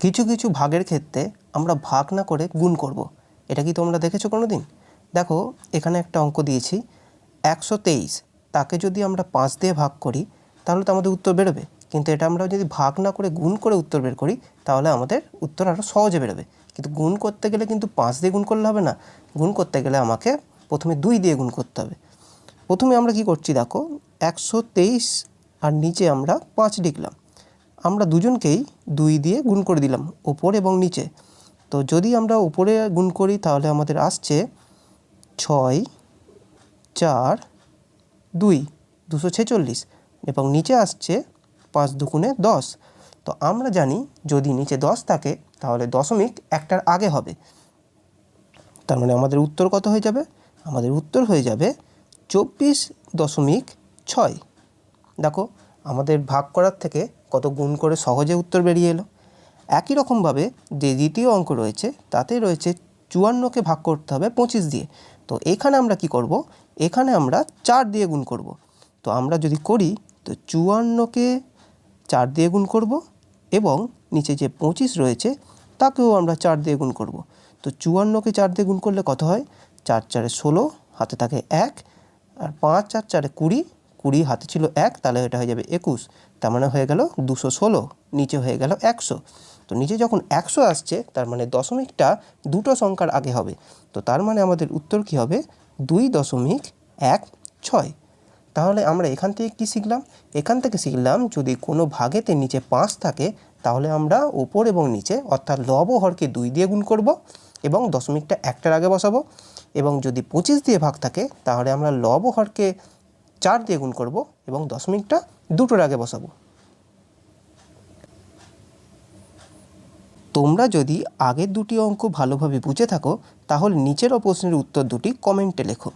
কিছু কিছু ভাগের ক্ষেত্রে আমরা ভাগ না করে গুণ করব। এটা কি তোমরা দেখেছ কোনো দিন দেখো, এখানে একটা অঙ্ক দিয়েছি, একশো তেইশ, তাকে যদি আমরা পাঁচ দিয়ে ভাগ করি, তাহলে তো আমাদের উত্তর বেরোবে। কিন্তু এটা আমরা যদি ভাগ না করে গুণ করে উত্তর বের করি, তাহলে আমাদের উত্তর আরও সহজে বেরোবে। কিন্তু গুণ করতে গেলে কিন্তু পাঁচ দিয়ে গুণ করলে হবে না। গুণ করতে গেলে আমাকে প্রথমে দুই দিয়ে গুণ করতে হবে। প্রথমে আমরা কি করছি দেখো, একশো তেইশ আর নিচে আমরা পাঁচ লিখলাম। আমরা দুজনকেই দুই দিয়ে গুণ করে দিলাম, ওপর এবং নিচে। তো যদি আমরা উপরে গুণ করি, তাহলে আমাদের আসছে ছয়, চার, দুই, দুশো ছেচল্লিশ এবং নিচে আসছে পাঁচ দুগুণে দশ। তো আমরা জানি যদি নিচে দশ থাকে, তাহলে দশমিক একটার আগে হবে। তার মানে আমাদের উত্তর কত হয়ে যাবে? আমাদের উত্তর হয়ে যাবে চব্বিশ দশমিক ছয়। দেখো, আমাদের ভাগ করার থেকে কত গুণ করে সহজে উত্তর বেরিয়ে এলো। একই রকমভাবে যে দ্বিতীয় অঙ্ক রয়েছে তাতে রয়েছে চুয়ান্নকে ভাগ করতে হবে পঁচিশ দিয়ে। তো এখানে আমরা কি করব? এখানে আমরা চার দিয়ে গুণ করব। তো আমরা যদি করি, তো চুয়ান্নকে চার দিয়ে গুণ করব এবং নিচে যে পঁচিশ রয়েছে, তাকেও আমরা চার দিয়ে গুণ করব। তো চুয়ান্নকে চার দিয়ে গুণ করলে কত হয়? চার চারে ষোলো, হাতে থাকে এক, আর পাঁচ, চার চারে কুড়ি কুড়ি হাতে ছিল এক, তাহলে এটা হয়ে যাবে একুশ। তার মানে হয়ে গেল দুশো ষোলো, নিচে হয়ে গেল একশো। তো নিচে যখন একশো আসছে, তার মানে দশমিকটা দুটো সংখ্যার আগে হবে। তো তার মানে আমাদের উত্তর কী হবে? দুই দশমিক এক ছয়। তাহলে আমরা এখান থেকে কী শিখলাম? এখান থেকে শিখলাম যদি কোনো ভাগেতে নিচে পাঁচ থাকে, তাহলে আমরা ওপর এবং নিচে, অর্থাৎ লব হরকে দুই দিয়ে গুণ করব এবং দশমিকটা একটার আগে বসাবো। এবং যদি পঁচিশ দিয়ে ভাগ থাকে, তাহলে আমরা লব হরকে চার দিয়ে গুণ করব এবং দশমিকটা দুটোর আগে বসাবো। তোমরা যদি আগের দুটি অঙ্ক ভালোভাবে বুঝে থাকো, তাহলে নিচের প্রশ্নের উত্তর দুটি কমেন্টে লেখো।